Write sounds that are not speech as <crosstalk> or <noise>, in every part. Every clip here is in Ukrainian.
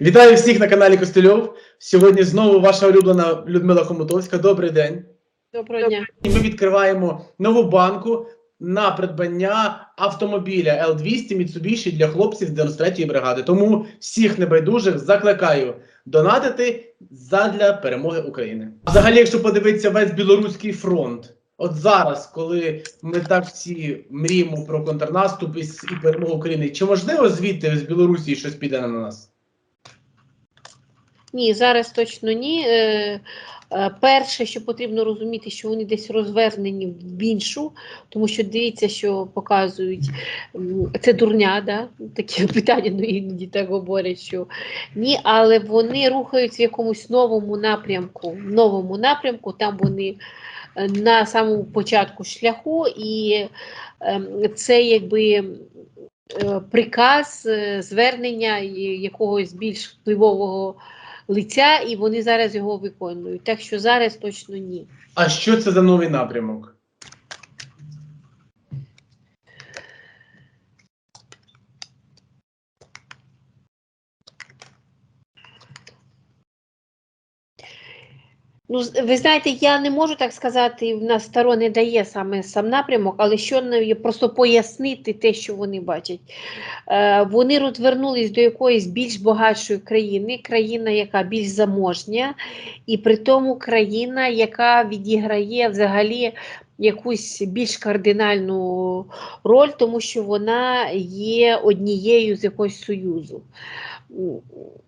Вітаю всіх на каналі Костельов. Сьогодні знову ваша улюблена Людмила Хомутовська. Добрий день. Доброго дня. Ми відкриваємо нову банку на придбання автомобіля L200 Mitsubishi для хлопців з 93-ї бригади. Тому всіх небайдужих закликаю донатити задля перемоги України. Взагалі, якщо подивитися весь білоруський фронт, от зараз, коли ми так всі мріємо про контрнаступ і перемогу України, чи можливо звідти з Білорусі щось піде на нас? Ні, зараз точно ні. Е, е, Перше, що потрібно розуміти, що вони десь розвернені в іншу, тому що дивіться, що показують це дурня, да? такі <laughs> питання ну, іноді так говорять, що ні, але вони рухаються в якомусь новому напрямку. Новому напрямку, там вони е, на самому початку шляху, і це якби приказ, звернення якогось більш впливового лиця, і вони зараз його виконують. Так що зараз точно ні. А що це за новий напрямок? Ну, ви знаєте, я не можу так сказати, в нас Таро не дає саме сам напрямок, але що просто пояснити те, що вони бачать. Е, вони розвернулись до якоїсь більш багатшої країни, країна, яка більш заможня, і при тому країна, яка відіграє взагалі якусь більш кардинальну роль, тому що вона є однією з якогось союзу.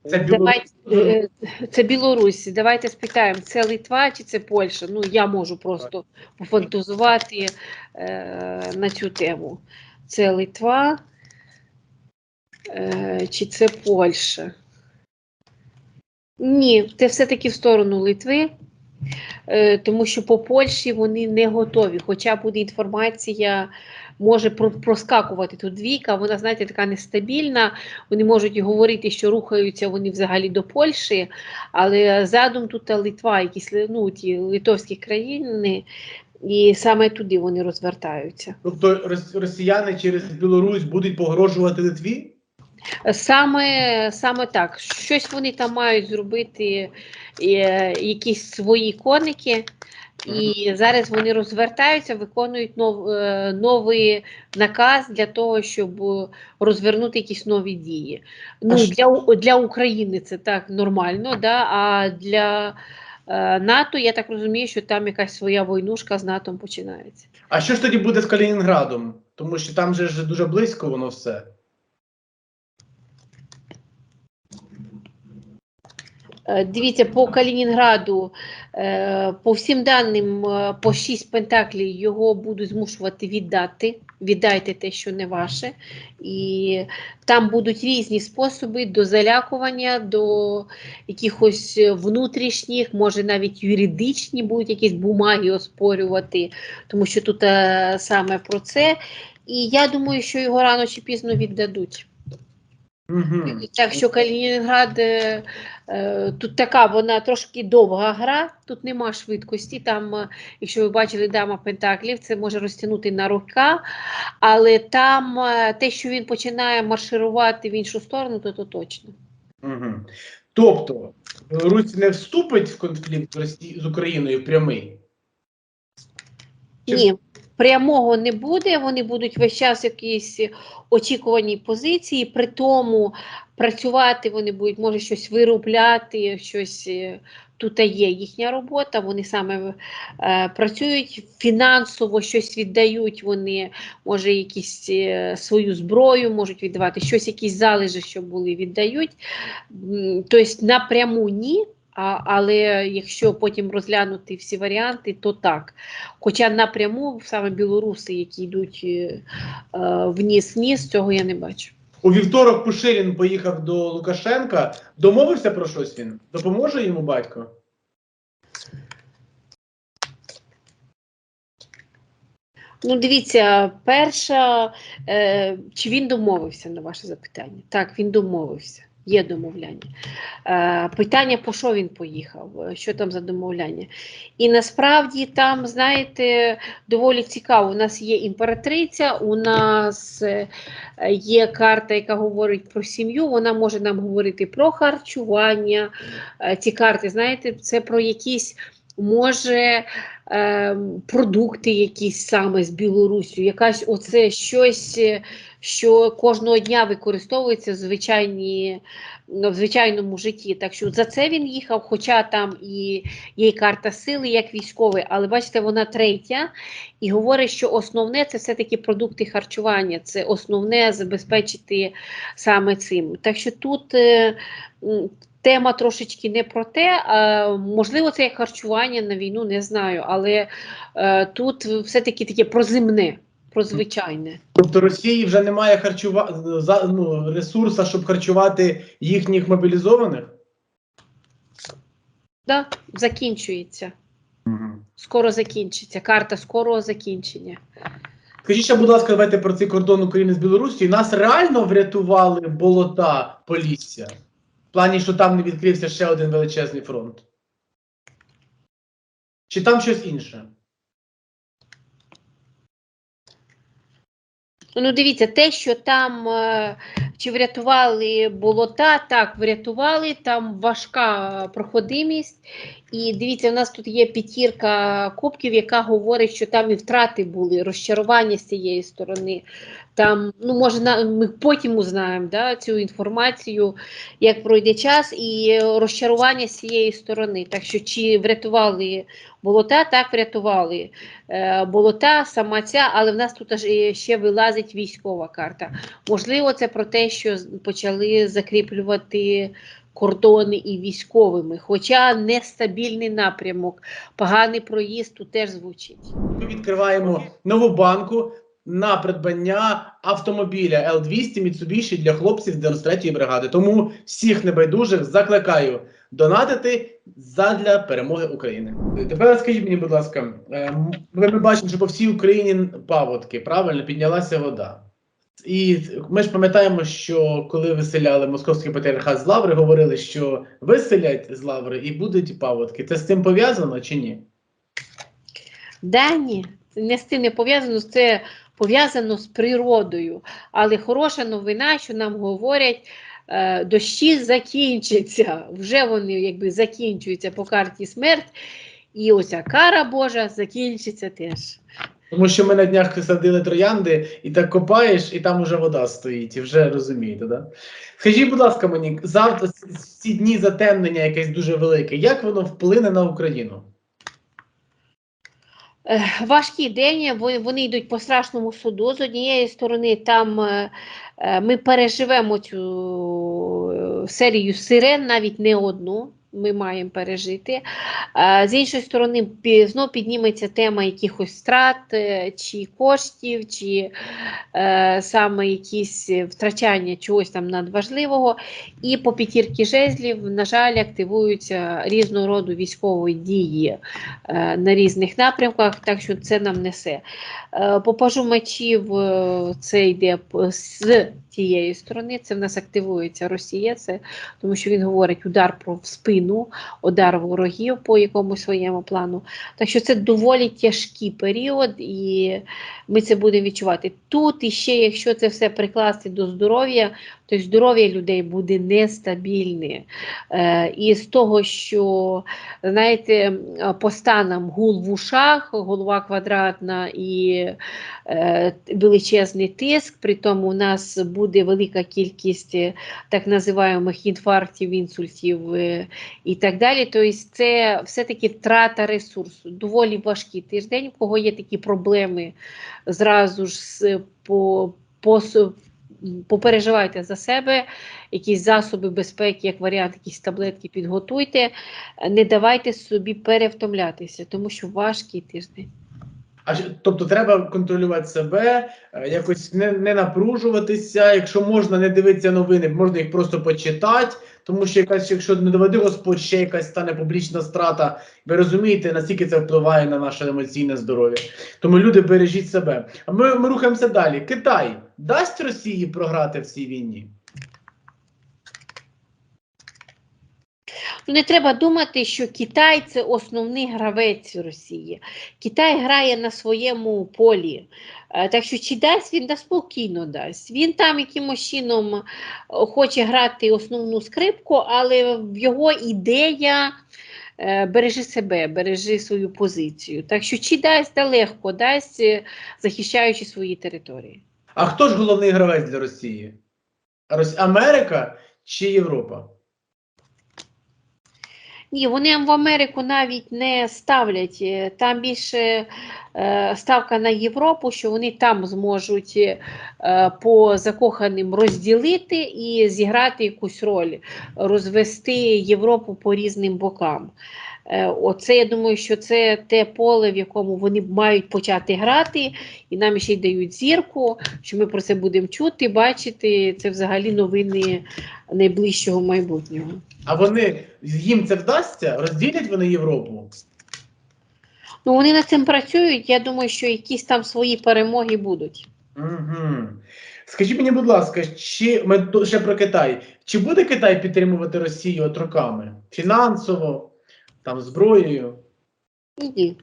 Це Давайте, Білорусь? е, це Білорусь. Давайте спитаємо, це Литва чи це Польща? Ну, я можу просто пофантазувати е, на цю тему. Це Литва е, чи це Польща? Ні, це все-таки в сторону Литви, е, тому що по Польщі вони не готові. Хоча буде інформація, може про- проскакувати тут двійка, вона, знаєте, така нестабільна. Вони можуть говорити, що рухаються вони взагалі до Польщі, але задум тут Литва, якісь ну, ті литовські країни, і саме туди вони розвертаються. Тобто росіяни через Білорусь будуть погрожувати Литві? Саме, саме так. Щось вони там мають зробити, е, якісь свої коники. І зараз вони розвертаються, виконують нов, е, новий наказ для того, щоб е, розвернути якісь нові дії. Ну, для, для України це так нормально, да? а для е, НАТО, я так розумію, що там якась своя войнушка з НАТО починається. А що ж тоді буде з Калінінградом? Тому що там же ж дуже близько воно все. Дивіться, по Калінінграду, е, по всім даним, е, по 6 пентаклів його будуть змушувати віддати. Віддайте те, що не ваше. І там будуть різні способи до залякування, до якихось внутрішніх, може навіть юридичні будуть якісь бумаги оспорювати, тому що тут е, саме про це. І я думаю, що його рано чи пізно віддадуть. Угу. Так що Калінінград е, е, тут така вона трошки довга гра, тут нема швидкості. Там, е, якщо ви бачили дама Пентаклів, це може розтягнути на рука, але там те, що він починає марширувати в іншу сторону, то, то точно. Угу. Тобто Білорусь не вступить в конфлікт з з Україною прямий? Чи- Ні, прямого не буде. Вони будуть весь час в якійсь очікуваній позиції. При тому працювати вони будуть, може щось виробляти, щось е, тут є їхня робота. Вони саме е, працюють фінансово, щось віддають. Вони може якісь е, свою зброю можуть віддавати, щось, якісь залежи, що були, віддають. Тобто напряму ні. А, але якщо потім розглянути всі варіанти, то так. Хоча напряму саме білоруси, які йдуть е, е, вниз-вниз, цього я не бачу. У вівторок Пушилін поїхав до Лукашенка. Домовився про щось він? Допоможе йому батько? Ну, дивіться, перша, е, чи він домовився на ваше запитання? Так, він домовився. Є домовляння. Е, питання, по що він поїхав, е, що там за домовляння. І насправді там, знаєте, доволі цікаво. У нас є імператриця, у нас е, є карта, яка говорить про сім'ю. Вона може нам говорити про харчування. Ці карти, знаєте, це про якісь. Може е, продукти якісь саме з Білорусі, якась оце щось, е, що кожного дня використовується в, звичайні, ну, в звичайному житті. Так що за це він їхав, хоча там і є карта сили, як військовий, але бачите, вона третя і говорить, що основне це все-таки продукти харчування, це основне забезпечити саме цим. Так що тут. е, Тема трошечки не про те, а, можливо, це як харчування на війну, не знаю, але е, тут все-таки таке проземне, про звичайне. Тобто Росії вже немає харчува... ну, ресурсу, щоб харчувати їхніх мобілізованих? Да, закінчується. Скоро закінчиться. Карта скорого закінчення. Скажіть ще, будь ласка, давайте про цей кордон України з Білорусі. Нас реально врятували болота Полісся? В плані, що там не відкрився ще один величезний фронт? Чи там щось інше? Ну, дивіться, те, що там е, чи врятували болота, так, врятували, там важка проходимість. І дивіться, у нас тут є п'ятірка кубків, яка говорить, що там і втрати були, розчарування з цієї сторони. Там, ну, може, ми потім узнаємо да, цю інформацію, як пройде час, і розчарування з цієї сторони. Так що, чи врятували болота, так врятували е, болота, сама ця, але в нас тут аж ще вилазить військова карта. Можливо, це про те, що почали закріплювати кордони і військовими, хоча нестабільний напрямок, поганий проїзд тут теж звучить. Ми відкриваємо нову банку на придбання автомобіля L200 Mitsubishi для хлопців з 93-ї бригади. Тому всіх небайдужих закликаю донатити задля перемоги України. Тепер скажіть мені, будь ласка, ми бачимо, що по всій Україні паводки, правильно, піднялася вода. І ми ж пам'ятаємо, що коли виселяли московський патріархат з лаври, говорили, що виселять з лаври і будуть паводки. Це з цим пов'язано чи ні? Да, ні, не з цим не пов'язано, це пов'язано з природою. Але хороша новина, що нам говорять, е, дощі закінчаться. Вже вони якби закінчуються по карті смерть, і оця кара Божа закінчиться теж. Тому що ми на днях садили троянди, і так копаєш, і там уже вода стоїть, і вже розумієте, да? Скажіть, будь ласка, мені, завтра ці дні затемнення якесь дуже велике, як воно вплине на Україну? Важкі день, вони, вони йдуть по страшному суду. З однієї сторони, там е, е, ми переживемо цю е, серію сирен, навіть не одну. Ми маємо пережити. З іншої сторони, знов підніметься тема якихось страт, е, чи коштів, чи е, саме якісь втрачання чогось там надважливого. І по п'ятірки жезлів, на жаль, активуються різного роду військові дії е, на різних напрямках, так що це нам несе. Е, По пажу мечів е, це йде з тієї сторони, це в нас активується Росія, це, тому що він говорить удар про спину, удар ворогів по якомусь своєму плану. Так що це доволі тяжкий період, і ми це будемо відчувати. Тут іще, якщо це все прикласти до здоров'я, то здоров'я людей буде нестабільне. Е, і з того, що знаєте, по станам гул в ушах, голова квадратна і е, величезний тиск. При тому у нас буде велика кількість е, так називаємих інфарктів, інсультів е, і так далі. Тобто це все-таки втрата ресурсу. Доволі важкий тиждень, у кого є такі проблеми, зразу ж по, по, попереживайте за себе, якісь засоби безпеки, як варіант, якісь таблетки підготуйте, не давайте собі перевтомлятися, тому що важкий тиждень. А тобто треба контролювати себе, е, якось не, не напружуватися. Якщо можна не дивитися новини, можна їх просто почитати, тому що якась, якщо не доведе Господь, ще якась стане публічна страта. Ви розумієте, наскільки це впливає на наше емоційне здоров'я. Тому люди бережіть себе. А ми, ми рухаємося далі. Китай дасть Росії програти в цій війні? Не треба думати, що Китай це основний гравець Росії. Китай грає на своєму полі. Е, Так що чи дасть він да спокійно дасть. Він там якимось чином е, хоче грати основну скрипку, але його ідея е, бережи себе, бережи свою позицію. Так що чи дасть да легко дасть, захищаючи свої території. А хто ж головний гравець для Росії? Америка чи Європа? Ні, вони в Америку навіть не ставлять. Е, Там більше е, ставка на Європу, що вони там зможуть е, по закоханим розділити і зіграти якусь роль, розвести Європу по різним бокам. Е, Оце я думаю, що це те поле, в якому вони мають почати грати, і нам ще й дають зірку, що ми про це будемо чути, бачити. Це взагалі новини найближчого майбутнього. А вони їм це вдасться? Розділять вони Європу? Ну, вони над цим працюють. Я думаю, що якісь там свої перемоги будуть. Угу. Скажіть мені, будь ласка, чи ми ще про Китай? Чи буде Китай підтримувати Росію от роками? Фінансово, там зброєю? Ні.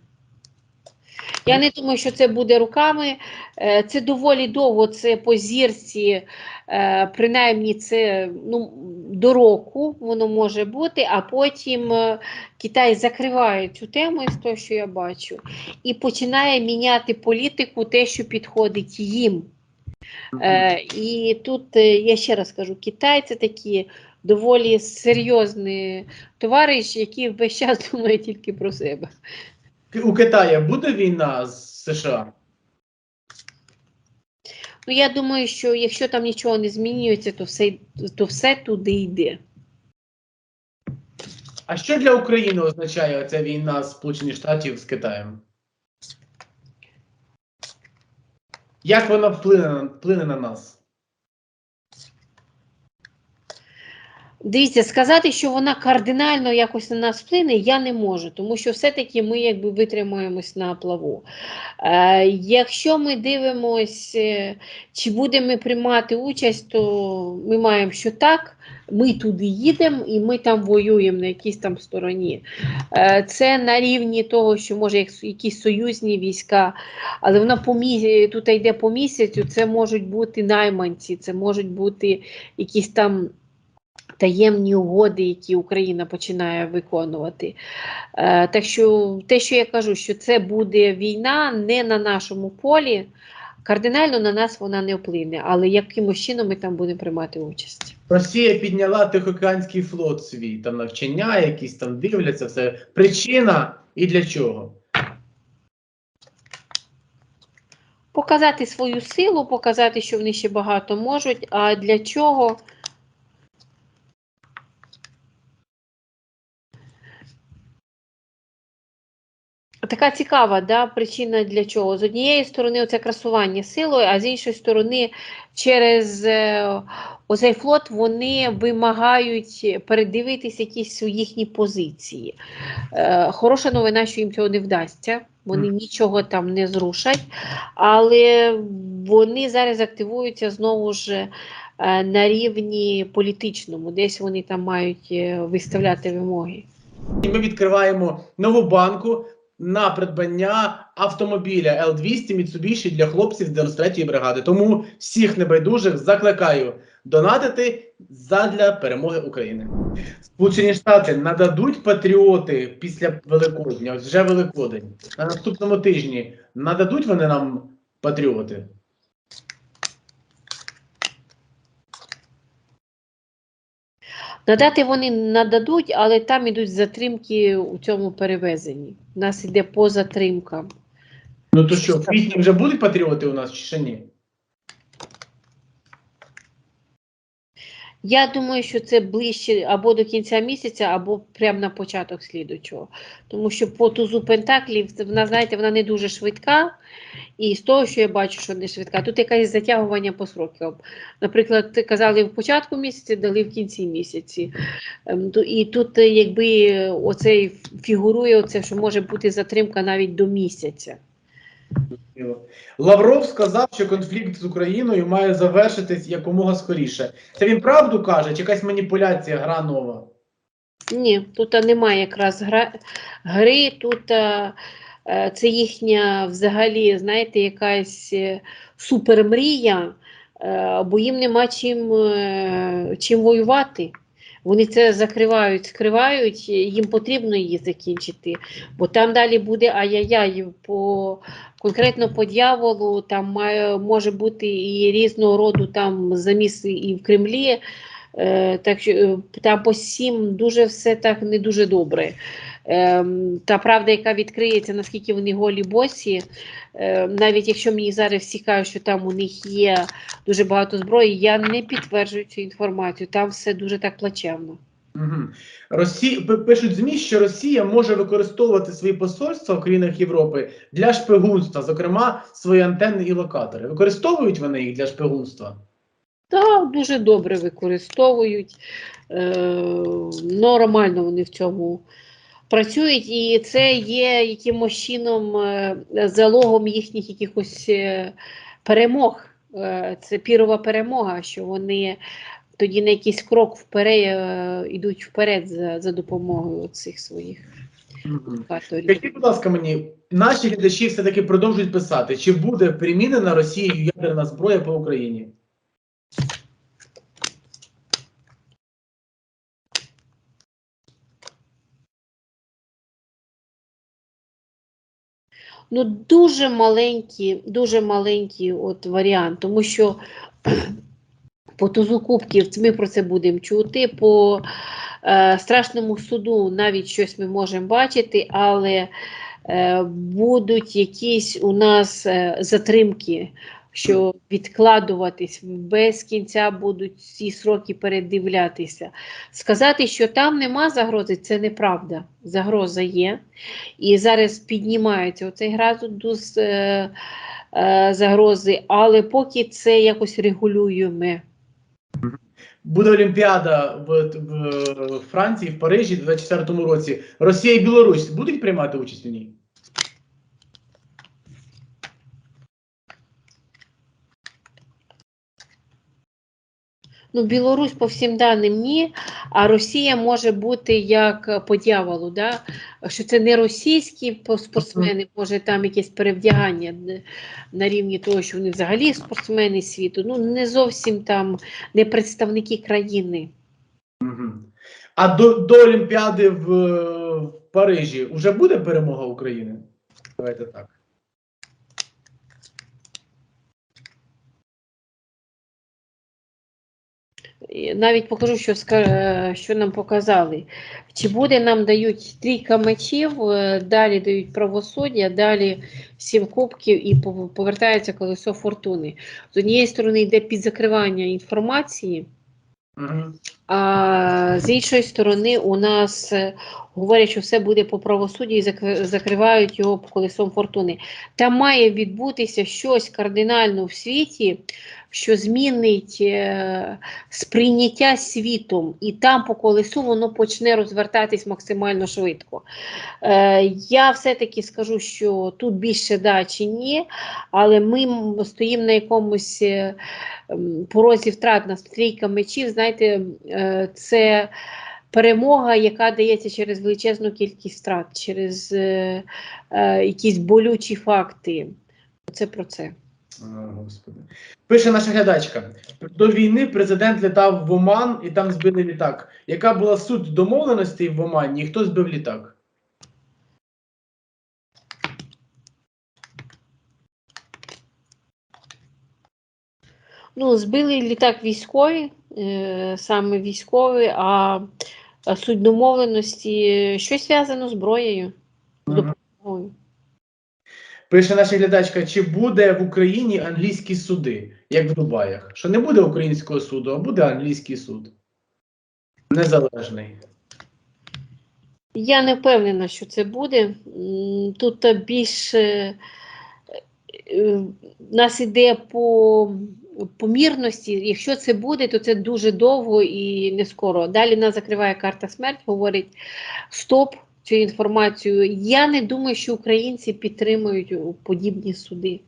Я не думаю, що це буде руками. Е, Це доволі довго, це по зірці, е, принаймні це ну, до року воно може бути, а потім е, Китай закриває цю тему із того, що я бачу, і починає міняти політику, те, що підходить їм. Е, і тут я ще раз кажу: Китай це такі доволі серйозні товариші, які весь час <laughs> думають тільки про себе. У Китаї буде війна з США? Ну, я думаю, що якщо там нічого не змінюється, то все, то все туди йде. А що для України означає ця війна Сполучених Штатів з Китаєм? Як вона вплине, вплине на нас? Дивіться, сказати, що вона кардинально якось на нас вплине, я не можу, тому що все-таки ми якби витримуємось на плаву. Е, якщо ми дивимось, е, чи будемо приймати участь, то ми маємо, що так, ми туди їдемо і ми там воюємо на якійсь там стороні. Е, це на рівні того, що може якісь союзні війська, але вона по місяці, тут йде по місяцю, це можуть бути найманці, це можуть бути якісь там таємні угоди, які Україна починає виконувати. Е, так що те, що я кажу, що це буде війна не на нашому полі, кардинально на нас вона не вплине, але якимось чином ми там будемо приймати участь. Росія підняла Тихоокеанський флот свій, там навчання, якісь там дивляться, все. Причина і для чого? Показати свою силу, показати, що вони ще багато можуть. А для чого? Така цікава да, причина для чого. З однієї сторони, це красування силою, а з іншої сторони, через е, оцей флот вони вимагають передивитися якісь їхні позиції. Е, хороша новина, що їм цього не вдасться, вони нічого там не зрушать, але вони зараз активуються знову ж е, на рівні політичному, десь вони там мають е, виставляти вимоги. Ми відкриваємо нову банку на придбання автомобіля L200 Mitsubishi для хлопців з 93-ї бригади. Тому всіх небайдужих закликаю донатити задля перемоги України. Сполучені Штати нададуть патріоти після Великодня, вже Великодень. На наступному тижні нададуть вони нам патріоти. Надати вони нададуть, але там ідуть затримки у цьому перевезенні. У нас іде по затримкам. Ну то що, в квітні вже будуть патріоти у нас чи ще ні? Я думаю, що це ближче або до кінця місяця, або прямо на початок слідучого. Тому що по тузу Пентаклів, вона, знаєте, вона не дуже швидка. І з того, що я бачу, що не швидка, тут якесь затягування по срокам. Наприклад, казали в початку місяця, дали в кінці місяці. Ем, І тут, якби оцей фігурує, оце, що може бути затримка навіть до місяця. Лавров сказав, що конфлікт з Україною має завершитись якомога скоріше. Це він правду каже, чи якась маніпуляція, гра нова? Ні, тут немає якраз гра, гри, тут е, е, це їхня взагалі, знаєте, якась е, супермрія, е, бо їм нема чим, чим воювати. Вони це закривають, скривають, їм потрібно її закінчити, бо там далі буде ай-яй-яй. По, конкретно по дьяволу там має, може бути і різного роду там заміси і в Кремлі. Е, так що е, там по сім дуже все так не дуже добре. Е, та правда, яка відкриється, наскільки вони голі босі, е, навіть якщо мені зараз всі кажуть, що там у них є дуже багато зброї, я не підтверджую цю інформацію. Там все дуже так плачевно. Угу. Росі... Пишуть ЗМІ, що Росія може використовувати свої посольства в країнах Європи для шпигунства, зокрема свої антенни і локатори. Використовують вони їх для шпигунства? Так, дуже добре використовують. Е, нормально вони в цьому працюють, і це є якимось чином е, залогом їхніх якихось е, перемог. Е, це пірова перемога, що вони тоді на якийсь крок вперед йдуть вперед за, за допомогою цих своїх каторів. Скажіть, будь ласка, мені наші глядачі все-таки продовжують писати, чи буде примінена Росією ядерна зброя по Україні? Ну, дуже маленький, дуже маленький от варіант, тому що <clears throat> по тузу кубків ми про це будемо чути. По е, страшному суду навіть щось ми можемо бачити, але е, будуть якісь у нас е, затримки, що відкладуватись без кінця будуть ці сроки передивлятися. Сказати, що там нема загрози, це неправда. Загроза є. І зараз піднімається оцей градус е, е, загрози, але поки це якось регулюємо. Буде Олімпіада в, в Франції, в Парижі в 2024 році. Росія і Білорусь будуть приймати участь у ній? Ну, Білорусь по всім даним ні, а Росія може бути як по дьяволу, да? що це не російські спортсмени, може там якесь перевдягання на рівні того, що вони взагалі спортсмени світу. Ну, не зовсім там не представники країни. А до, до Олімпіади в, в Парижі вже буде перемога України? Давайте так. Навіть покажу, що, е, що нам показали. Чи буде нам дають трійка мечів, е, далі дають правосуддя, далі сім кубків і повертається колесо фортуни. З однієї сторони йде підзакривання інформації, а з іншої сторони, у нас е, говорять, що все буде по правосудді і закривають його колесом фортуни. Там має відбутися щось кардинально в світі, що змінить е, сприйняття світом, і там по колесу воно почне розвертатись максимально швидко. Е, я все-таки скажу, що тут більше да чи ні, але ми стоїмо на якомусь. е, порозі втрат на трійка мечів, знаєте, це перемога, яка дається через величезну кількість втрат, через е, е, якісь болючі факти. Це про це. Господи. Пише наша глядачка. До війни президент літав в Оман і там збили літак. Яка була суть домовленостей в Омані і хто збив літак? Ну, збили літак військові, е, саме військові, а суть домовленості е, щось зв'язано з зброєю, з допомогою. Пише наша глядачка, чи буде в Україні англійські суди, як в Дубаях? Що не буде українського суду, а буде англійський суд. Незалежний. Я не впевнена, що це буде. Тут більше е, е, нас іде по помірності. Якщо це буде, то це дуже довго і не скоро. Далі нас закриває карта смерть, говорить стоп цю інформацію. Я не думаю, що українці підтримують подібні суди.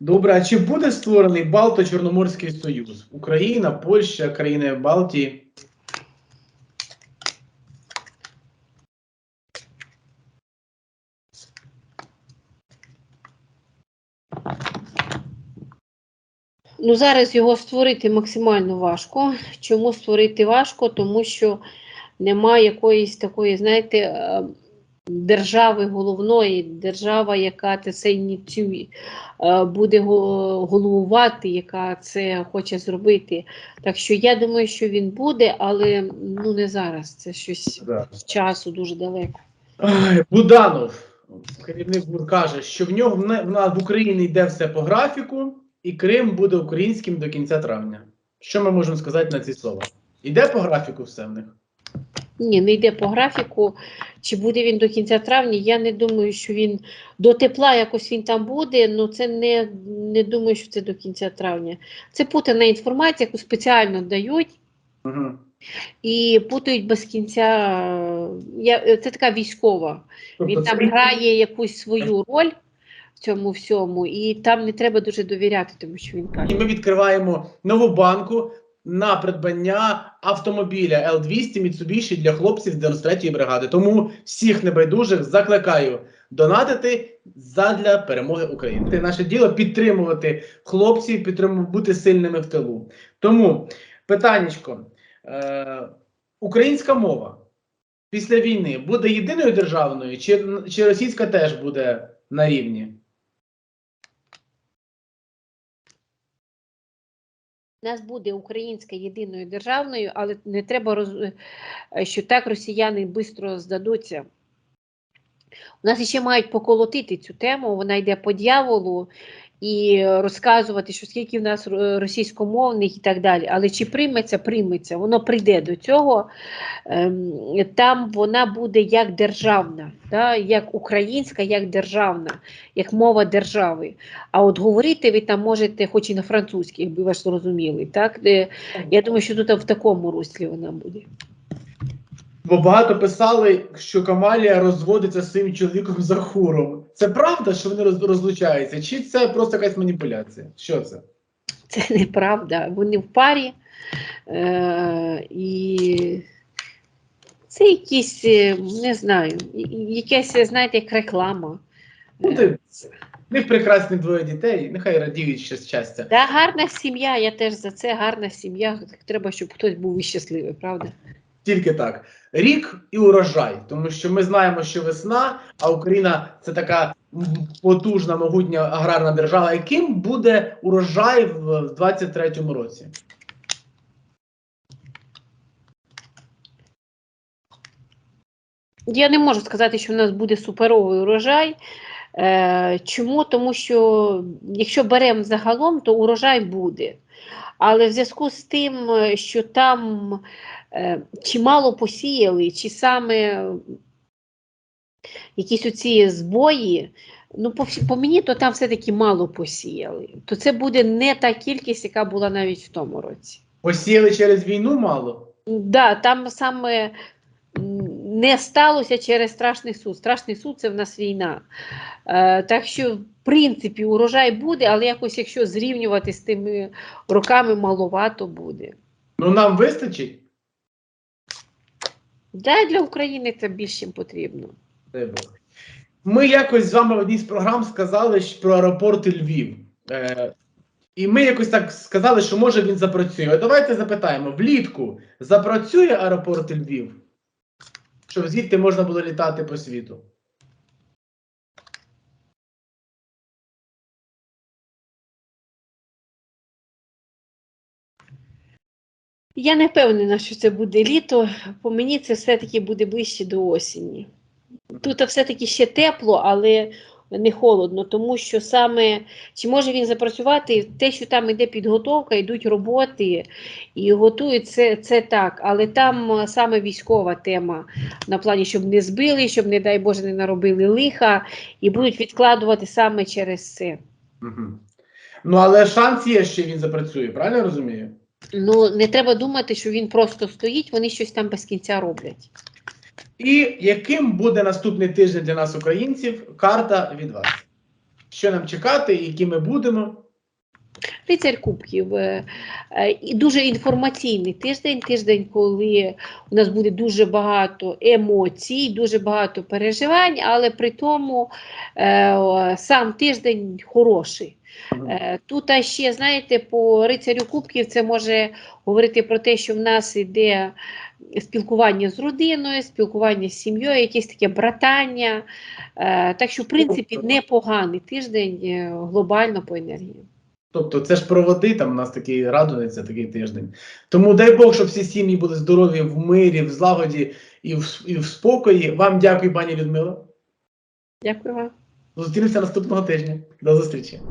Добре, а чи буде створений Балто-Чорноморський Союз? Україна, Польща, країни Балтії? Ну, зараз його створити максимально важко. Чому створити важко? Тому що немає якоїсь такої, знаєте, е, держави головної, держава, яка це ініціює, е, буде головувати, яка це хоче зробити. Так що я думаю, що він буде, але ну не зараз. Це щось з часу дуже далеко. Буданов, керівник БУР, каже, що в нього в нас в Україні йде все по графіку, і Крим буде українським до кінця травня. Що ми можемо сказати на ці слова? Іде по графіку все в них? Ні, не йде по графіку. Чи буде він до кінця травня? Я не думаю, що він до тепла якось він там буде. Ну це не, не думаю, що це до кінця травня. Це путана інформація, яку спеціально дають Угу. і путають без кінця. Я, це така військова. Він там грає якусь свою роль цьому всьому, і там не треба дуже довіряти, тому що він каже. І ми відкриваємо нову банку на придбання автомобіля L200 Mitsubishi для хлопців з 93-ї бригади. Тому всіх небайдужих закликаю донатити задля перемоги України. Це наше діло підтримувати хлопців, підтримувати бути сильними в тилу. Тому питаннячко, е, українська мова після війни буде єдиною державною, чи, чи російська теж буде на рівні? Нас буде українська єдиною державною, але не треба роз... е, що так росіяни швидко здадуться. У нас ще мають поколотити цю тему, вона йде по дьяволу і розказувати, що скільки в нас російськомовних і так далі. Але чи прийметься, прийметься, воно прийде до цього. Ем, Там вона буде як державна, да? як українська, як державна, як мова держави. А от говорити ви там можете, хоч і на французькій, якби ви ж зрозуміли. Так? Я думаю, що тут в такому руслі вона буде. Бо багато писали, що Камалія розводиться з своїм чоловіком Захуром. Це правда, що вони розлучаються? Чи це просто якась маніпуляція? Що це? Це неправда. Вони в парі. Е, і це якісь, е, не знаю, якась, знаєте, як реклама. Ну, ти, в них прекрасні двоє дітей, нехай радіють ще щастя. Да, гарна сім'я, я теж за це гарна сім'я. Треба, щоб хтось був і щасливий, правда? Тільки так. Рік і урожай, тому що ми знаємо, що весна, а Україна це така потужна, могутня аграрна держава. Яким буде урожай в в 23-му році? Я не можу сказати, що в нас буде суперовий урожай. Е, чому? Тому що якщо беремо загалом, то урожай буде. Але в зв'язку з тим, е, що там чи мало посіяли, чи саме якісь оці збої, ну, по, по мені, то там все-таки мало посіяли. То це буде не та кількість, яка була навіть в тому році. Посіяли через війну мало? Да, там саме не сталося через страшний суд. Страшний суд це в нас війна. Е, так що, в принципі, урожай буде, але якось, якщо зрівнювати з тими роками, маловато буде. Ну нам вистачить? Да, для України це більш чим потрібно. Ми якось з вами в одній з програм сказали про аеропорт Львів. Е, і ми якось так сказали, що може він запрацює. Давайте запитаємо: влітку запрацює аеропорт Львів? Щоб звідти можна було літати по світу. Я не впевнена, що це буде літо. По мені це все-таки буде ближче до осені. Тут все-таки ще тепло, але не холодно, тому що саме чи може він запрацювати, те, що там йде підготовка, йдуть роботи і готують це, це так. Але там е, саме військова тема на плані, щоб не збили, щоб, не дай Боже, не наробили лиха, і будуть відкладувати саме через це. Угу. Ну, але шанс є, що він запрацює, правильно розумію? Ну не треба думати, що він просто стоїть, вони щось там без кінця роблять. І яким буде наступний тиждень для нас, українців, карта від вас? Що нам чекати, які ми будемо? Лицар Кубків е, е, і дуже інформаційний тиждень. Тиждень, коли у нас буде дуже багато емоцій, дуже багато переживань, але при тому е, сам тиждень хороший. Е, Тут а ще, знаєте, по рицарю Кубків це може говорити про те, що в нас йде спілкування з родиною, спілкування з сім'єю, якесь таке братання. Е, Так що, в принципі, непоганий тиждень е, глобально по енергії. Тобто це ж проводи, там у нас такий радується такий тиждень. Тому дай Бог, щоб всі сім'ї були здорові в мирі, в злагоді і в, і в спокої. Вам дякую, пані Людмила. Дякую вам. nos útiles tudo los top né te, ¿no? tritinhos.